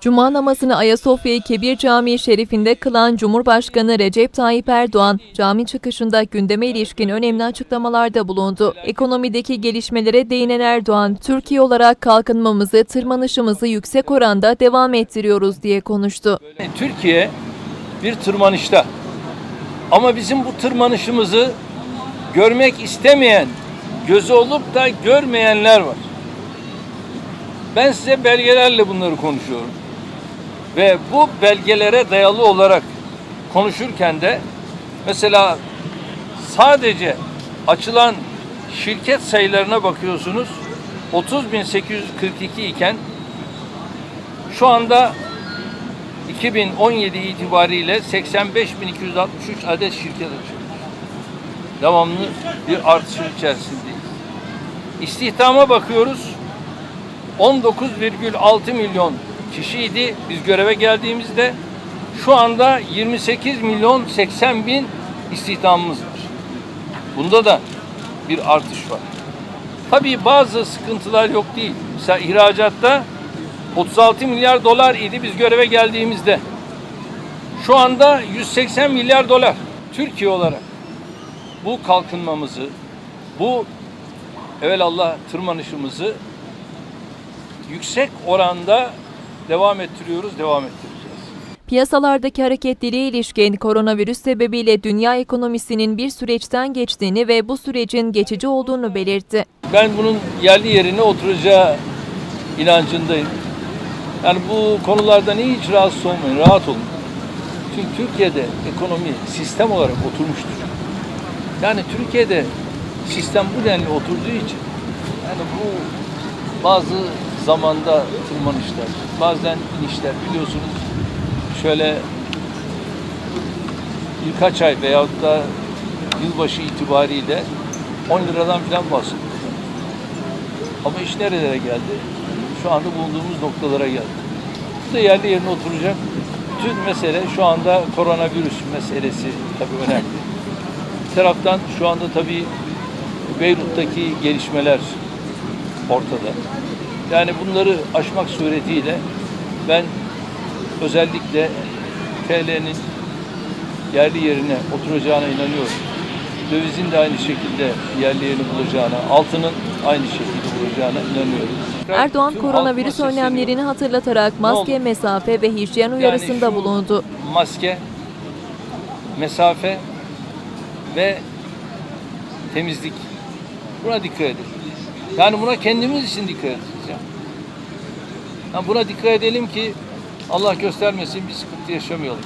Cuma namazını Ayasofya Kebir Camii Şerifinde kılan Cumhurbaşkanı Recep Tayyip Erdoğan, cami çıkışında gündeme ilişkin önemli açıklamalarda bulundu. Ekonomideki gelişmelere değinen Erdoğan, Türkiye olarak kalkınmamızı, tırmanışımızı yüksek oranda devam ettiriyoruz diye konuştu. Türkiye bir tırmanışta. Ama bizim bu tırmanışımızı görmek istemeyen, gözü olup da görmeyenler var. Ben size belgelerle bunları konuşuyorum. Ve bu belgelere dayalı olarak konuşurken de mesela sadece açılan şirket sayılarına bakıyorsunuz. 30.842 iken şu anda 2017 itibariyle 85.263 adet şirket açılmış. Devamlı bir artışın içerisindeyiz. İstihdama bakıyoruz. 19,6 milyon kişiydi biz göreve geldiğimizde. Şu anda 28 milyon 80 bin istihdamımız var. Bunda da bir artış var. Tabii bazı sıkıntılar yok değil. Mesela ihracatta 36 milyar dolar idi biz göreve geldiğimizde. Şu anda 180 milyar dolar. Türkiye olarak bu kalkınmamızı, bu evelallah tırmanışımızı yüksek oranda devam ettiriyoruz, devam ettireceğiz. Piyasalardaki hareketliliğe ilişkin koronavirüs sebebiyle dünya ekonomisinin bir süreçten geçtiğini ve bu sürecin geçici olduğunu belirtti. Ben bunun yerli yerine oturacağı inancındayım. Yani bu konulardan hiç rahatsız olmayın, rahat olun. Çünkü Türkiye'de ekonomi sistem olarak oturmuştur. Yani Türkiye'de sistem bu denli oturduğu için yani bu bazı zamanda tırmanışlar, bazen inişler biliyorsunuz şöyle birkaç ay veyahut da yılbaşı itibariyle 10 liradan falan bahsediyor. Ama iş nerelere geldi? Şu anda bulunduğumuz noktalara geldi. Bu da yerli yerine oturacak. Bütün mesele şu anda koronavirüs meselesi tabii önemli. Bir taraftan şu anda tabii Beyrut'taki gelişmeler ortada. Yani bunları aşmak suretiyle ben özellikle TL'nin yerli yerine oturacağına inanıyorum. Dövizin de aynı şekilde yerli yerini bulacağına, altının aynı şekilde bulacağına inanıyorum. Erdoğan Tüm koronavirüs önlemlerini hatırlatarak maske, mesafe ve hijyen uyarısında şu bulundu. Maske, mesafe ve temizlik. Buna dikkat edin. Yani buna kendimiz için dikkat edeceğiz. Yani. Buna dikkat edelim ki Allah göstermesin bir sıkıntı yaşamayalım.